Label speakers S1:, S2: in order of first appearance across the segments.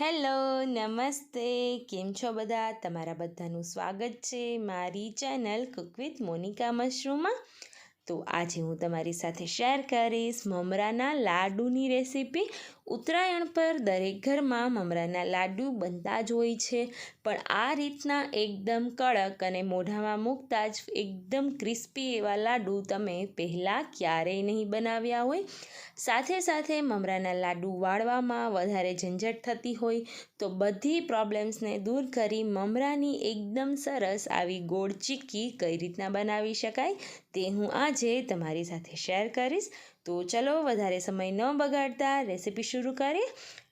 S1: Hello, નમસ્તે. કેમ છો બધા? તમારા બધાનું સ્વાગત છે મારી ચેનલ કુક વિથ મોનિકા મશરૂમમાં. તો આજે હું તમારી સાથે શેર કરીશ મમરાના લાડુની રેસીપી ઉત્તરાયણ પર દરેક ઘરમાં મમરાના લાડુ બનતા જ હોય છે. પણ આ રીતના એકદમ કડક અને મોઢામાં મૂકતા જ એકદમ ક્રિસ્પી એવા લાડુ તમે પહેલાં ક્યારેય નહીં બનાવ્યા હોય. સાથે સાથે મમરાના લાડુ વાળવામાં વધારે ઝંઝટ થતી હોય તો બધી પ્રોબ્લેમ્સને દૂર કરી મમરાની એકદમ સરસ આવી ગોળ ચીક્કી કઈ રીતના બનાવી શકાય? તે હું આજે તમારી સાથે શેર કરીશ. તો ચલો, વધારે સમય ન બગાડતા રેસીપી શરૂ કરીએ.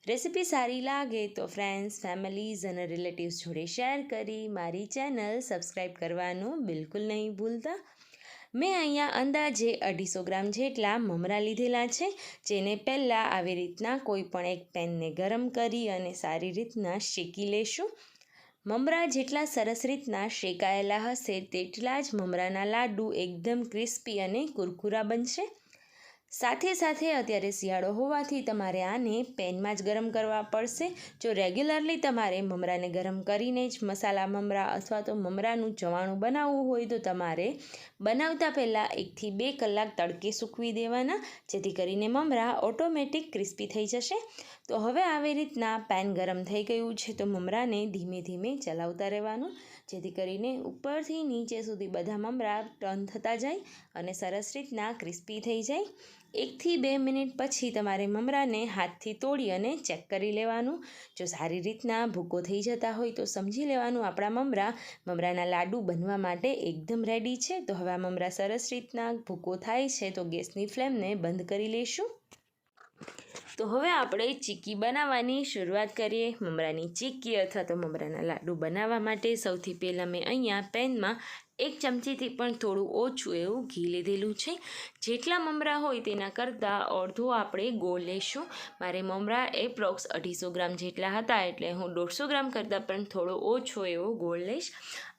S1: રેસીપી સારી લાગે તો ફ્રેન્ડ્સ ફેમિલીઝ અને રિલેટિવ્સ જોડે શેર કરી મારી ચેનલ સબસ્ક્રાઈબ કરવાનું બિલકુલ નહીં ભૂલતા. મેં અહીંયા અંદાજે અઢીસો ગ્રામ જેટલા મમરા લીધેલા છે, જેને પહેલાં આવી રીતના કોઈ પણ એક પેનને ગરમ કરી અને સારી રીતના શેકી લેશું. મમરા જેટલા સરસ રીતના શેકાયેલા હશે, તેટલા જ મમરાના લાડુ એકદમ ક્રિસ્પી અને કુરકુરા બનશે. સાથે સાથે અત્યારે શિયાળો હોવાથી તમારે આને પેનમાં જ ગરમ કરવા પડશે. જો રેગ્યુલરલી તમારે મમરાને ગરમ કરીને જ મસાલા મમરા અથવા તો મમરાનું ચવાણું બનાવવું હોય તો તમારે બનાવતા પહેલાં એકથી બે કલાક તડકે સૂકવી દેવાના, જેથી કરીને મમરા ઓટોમેટિક ક્રિસ્પી થઈ જશે. તો હવે આવી રીતના પેન ગરમ થઈ ગયું છે તો મમરાને ધીમે ધીમે ચલાવતા રહેવાનું, જેથી કરીને ઉપરથી નીચે સુધી બધા મમરા ટર્ન થતા જાય અને સરસ રીતના ક્રિસ્પી થઈ જાય. એકથી બે મિનિટ પછી તમારે મમરાને હાથથી તોડી અને ચેક કરી લેવાનું. જો સારી રીતના ભૂકો થઈ જતા હોય તો સમજી લેવાનું આપણા મમરા. મમરાના લાડુ બનવા માટે એકદમ રેડી છે. તો હવે આ મમરા સરસ રીતના ભૂકો થાય છે તો ગેસની ફ્લેમને બંધ કરી લઈશું તો હવે આપણે ચીક્કી બનાવવાની શરૂઆત કરીએ. મમરાની ચીક્કી અથવા તો મમરાના લાડુ બનાવવા માટે સૌથી પહેલાં મેં અહીંયા પેનમાં એક ચમચીથી પણ થોડું ઓછું એવું ઘી લીધેલું છે. જેટલા મમરા હોય તેના કરતાં અડધો આપણે ગોળ લઈશું મારે મમરા એપ્રોક્સ અઢીસો ગ્રામ જેટલા હતા એટલે હું દોઢસો ગ્રામ કરતાં પણ થોડો ઓછો એવો ગોળ લઈશ.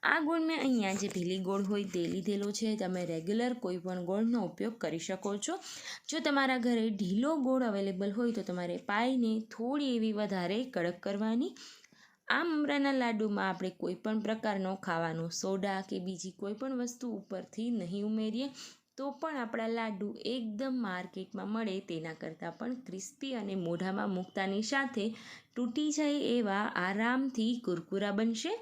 S1: આ ગોળ મેં અહીંયા જે ભીલી ગોળ હોય તે લીધેલો છે. તમે રેગ્યુલર કોઈ પણ ગોળનો ઉપયોગ કરી શકો છો. જો તમારા ઘરે ઢીલો ગોળ અવેલેબલ હોય તો તમારે પાઈને થોડી એવી વધારે કડક કરવાની આ મમરાના લાડુમાં આપણે કોઈ પણ પ્રકારનો ખાવાનો સોડા કે બીજી કોઈ પણ વસ્તુ ઉપરથી નહીં ઉમેરીએ, તો પણ આપણા લાડુ એકદમ માર્કેટમાં મળે તેના કરતાં પણ ક્રિસ્પી અને મોઢામાં મૂકતાની સાથે તૂટી જાય એવા આરામથી કુરકુરા બનશે.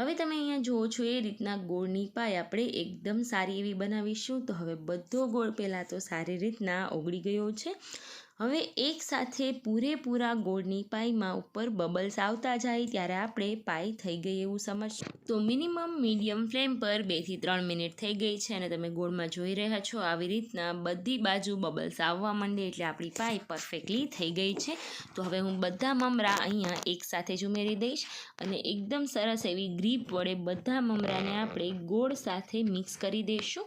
S1: હવે તમે અહીંયા જુઓ છો એ રીતના ગોળની પાય આપણે એકદમ સારી એવી બનાવીશું. તો હવે બધો ગોળ પહેલાં તો સારી રીતના ઓગળી ગયો છે. હવે એક સાથે પૂરેપૂરા ગોળની પાઈમાં ઉપર બબલ્સ આવતા જાય ત્યારે આપણે પાઈ થઈ ગઈ એવું સમજ તો મિનિમમ મીડિયમ ફ્લેમ પર બેથી ત્રણ મિનિટ થઈ ગઈ છે અને તમે ગોળમાં જોઈ રહ્યા છો આવી રીતના બધી બાજુ બબલ્સ આવવા માંડે એટલે આપણી પાઈ પરફેક્ટલી થઈ ગઈ છે. તો હવે હું બધા મમરા અહીંયા એક સાથે જ ઉમેરી દઈશ અને એકદમ સરસ એવી ગ્રીપ વડે બધા મમરાને આપણે ગોળ સાથે મિક્સ કરી દઈશું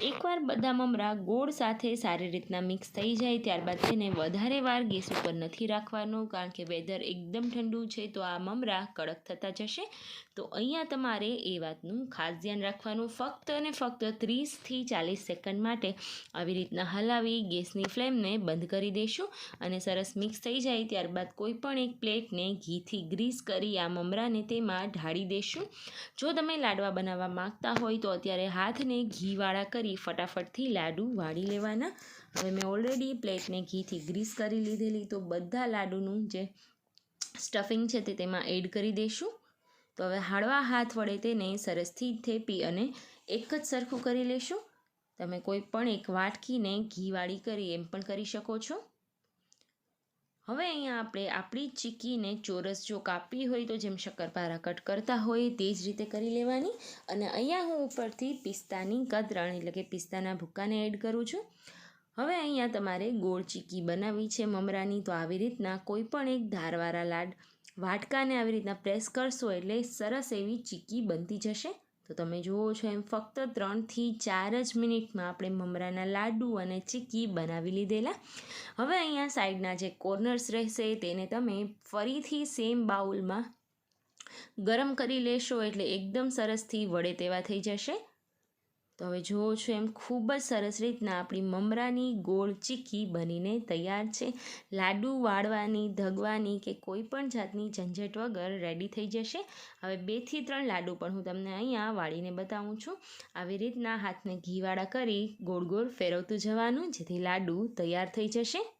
S1: એકવાર બધા મમરા ગોળ સાથે સારી રીતના મિક્સ થઈ જાય ત્યારબાદ તેને વધારે વાર ગેસ ઉપર નથી રાખવાનું કારણ કે વેધર એકદમ ઠંડુ છે તો આ મમરા કડક થતા જશે. તો અહીંયા તમારે એ વાતનું ખાસ ધ્યાન રાખવાનું. ફક્ત અને ફક્ત ત્રીસથી ચાલીસ સેકન્ડ માટે આવી રીતના હલાવી ગેસની ફ્લેમને બંધ કરી દઈશું અને સરસ મિક્સ થઈ જાય ત્યારબાદ કોઈ પણ એક પ્લેટને ઘીથી ગ્રીસ કરી આ મમરાને તેમાં ઢાળી દઈશું જો તમે લાડવા બનાવવા માગતા હોય તો અત્યારે હાથને ઘીવાળા કરી ફટાફટથી લાડુ વાળી લેવાના. હવે મેં ઓલરેડી પ્લેટને ઘીથી ગ્રીસ કરી લીધેલી, તો બધા લાડુનું જે સ્ટફિંગ છે તે તેમાં એડ કરી દઈશું તો હવે હાડવા હાથ વડે તેને સરસથી થેપી અને એક જ સરખું કરી લેશું. તમે કોઈ પણ એક વાટકીને ઘીવાળી કરી એમ પણ કરી શકો છો. હવે અહીંયા આપણે આપણી ચીકીને ચોરસ જો કાપવી હોય તો જેમ શક્કરપારા કટ કરતા હોય તે જ રીતે કરી લેવાની. અને અહીંયા હું ઉપરથી પિસ્તાની કતરણ એટલે કે પિસ્તાના ભૂક્કાને એડ કરું છું. હવે અહીંયા તમારે ગોળ ચીકી બનાવવી છે મમરાની તો આવી રીતના કોઈ પણ એક ધારવાળા લાડ વાટકાને આવી રીતના પ્રેસ કરશો એટલે સરસ એવી ચીકી બનતી જશે. તો તમે જુઓ છો એમ ફક્ત ત્રણથી ચાર જ મિનિટમાં આપણે મમરાના લાડુ અને ચીકી બનાવી લીધેલા. હવે અહીંયા સાઈડના જે કોર્નર્સ રહેશે તેને તમે ફરીથી સેમ બાઉલમાં ગરમ કરી લેશો એટલે એકદમ સરસથી વળે તેવા થઈ જશે. તો હવે જુઓ છો, એમ ખૂબ જ સરસ રીતના આપણી મમરાની ગોળ ચીક્કી બનીને તૈયાર છે. લાડુ વાળવાની, ધગવાની કે કોઈ પણ જાતની ઝંઝટ વગર રેડી થઈ જશે. હવે બેથી ત્રણ લાડુ પણ હું તમને અહીંયા વાળીને બતાવું છું. આવી રીતના હાથને ઘીવાળા કરી ગોળ ગોળ ફેરવતું જવાનું, જેથી લાડુ તૈયાર થઈ જશે.